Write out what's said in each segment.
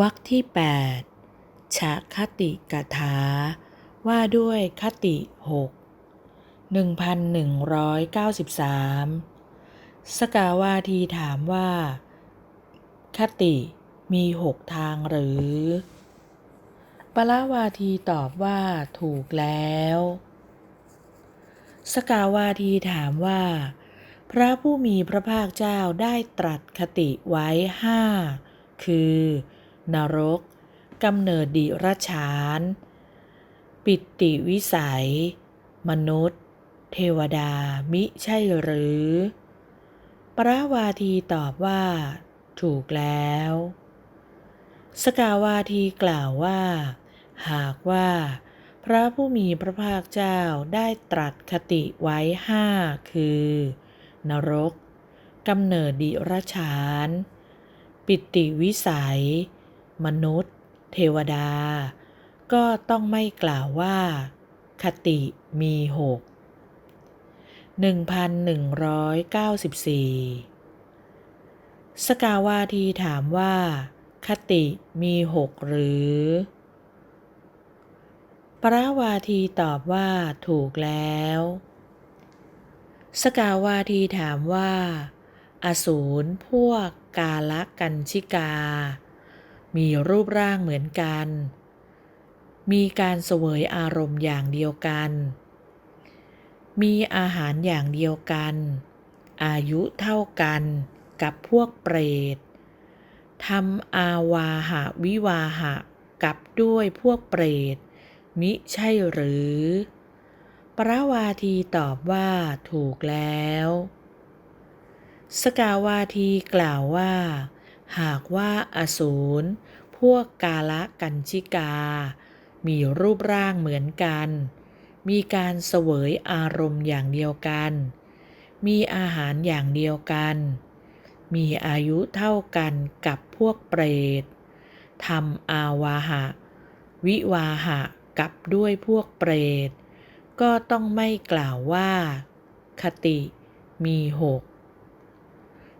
วรรคที่8ชะคติกถา ว่าด้วยคติหก1193สกาวาทีถามว่า คติมีหกทางหรือ ปราวาทีตอบว่าถูกแล้ว สกาวาทีถามว่า พระผู้มีพระภาคเจ้าได้ตรัสคติไว้ห้าคือ นรกกำเนิดดิรชาน ปิติวิสัย มนุษย์ เทวดามิใช่หรือปราวาทีตอบว่า ถูกแล้ว สกาวาทีกล่าวว่า หากว่าพระผู้มีพระภาคเจ้าได้ตรัสคติไว้ห้าคือ นรกกำเนิดดิรชาน ปิติวิสัย มนุษย์ เทวดา ก็ต้องไม่กล่าวว่า คติมีหก1194สกาวาทีถามว่า คติมีหกหรือ ปราวาทีตอบว่าถูกแล้ว สกาวาทีถามว่า อสูรพวกกาลกันชิกา มีรูปร่างเหมือนกัน มีการเสวยอารมณ์อย่างเดียวกัน มีอาหารอย่างเดียวกัน อายุเท่ากันกับพวกเปรตทำอาวาหะวิวาหะกับด้วยพวกเปรต มิใช่หรือปราวาทีตอบว่าถูกแล้ว สกาวาทีกล่าวว่า หากว่าอสูรพวกกาละกันชิกา มีรูปร่างเหมือนกัน มีการเสวยอารมณ์อย่างเดียวกัน มีอาหารอย่างเดียวกัน มีอายุเท่ากันกับพวกเปรตทำอาวาหะ วิวาหะกับด้วยพวกเปรต ก็ต้องไม่กล่าวว่า คติมีหก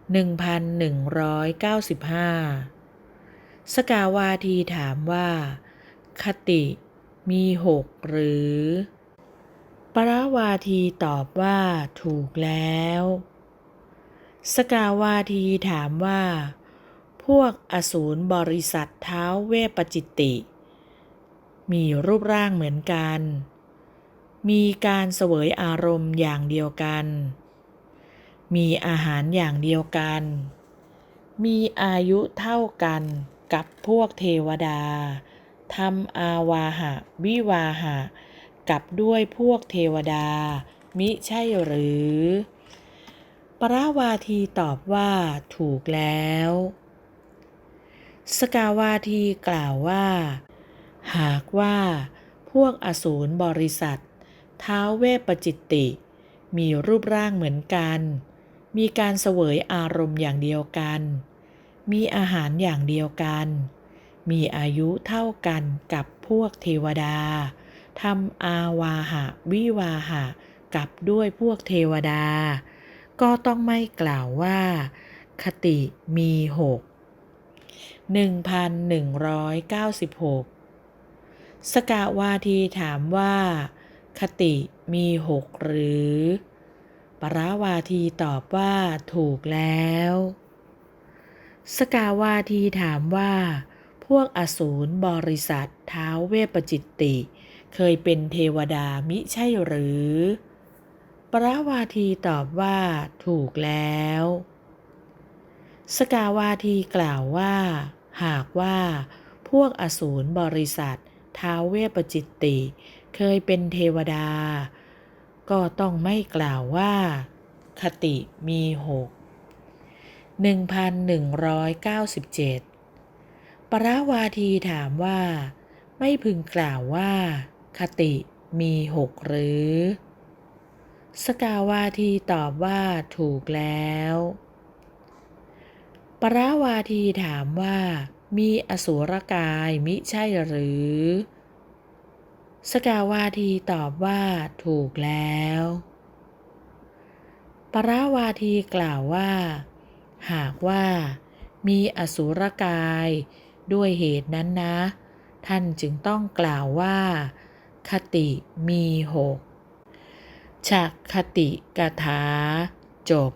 1195 สกาวาทีถามว่า คติมีหกหรือ ปราวาทีตอบว่าถูกแล้ว สกาวาทีถามว่า พวกอสูรบริษัทเท้าเวปจิตติมีรูปร่างเหมือนกัน มีการเสวยอารมณ์อย่างเดียวกัน มีอาหารอย่างเดียวกัน มีอายุเท่ากันกับพวกเทวดาทำอาวาหะ วิวาหะ กับด้วยพวกเทวดา มิใช่หรือ ปราวาทีตอบว่าถูกแล้ว สกาวาทีกล่าวว่า หากว่าพวกอสูรบริษัทเท้าเวปจิตติ มีรูปร่างเหมือนกัน มีการเสวยอารมณ์อย่างเดียวกัน มีอาหารอย่างเดียวกัน มีอายุเท่ากันกับพวกเทวดาทำอาวาหะ วิวาหะ กับด้วยพวกเทวดา ก็ต้องไม่กล่าวว่า คติมีหก1196 สกาวาทีถามว่า คติมีหกหรือ ปราวาทีตอบว่าถูกแล้ว สกาวาทีถามว่า พวกอสูรบริษัทเท้าเวปจิตติ เคยเป็นเทวดามิใช่หรือ ปราวาทีตอบว่าถูกแล้ว สกาวาทีกล่าวว่า หากว่าพวกอสูรบริษัทท้าเวปจิตติ เคยเป็นเทวดา ก็ต้องไม่กล่าวว่า คติมีหก1197 ปราวาทีถามว่า ไม่พึงกล่าวว่า คติมีหกหรือ สกาวาทีตอบว่าถูกแล้ว ปราวาทีถามว่า มีอสุรกายมิใช่หรือ สกาวาทีตอบว่าถูกแล้ว ปราวาทีกล่าวว่า หากว่ามีอสุรกายด้วยเหตุนั้นนะ ท่านจึงต้องกล่าวว่า คติมีหกฉักคติกถาจบ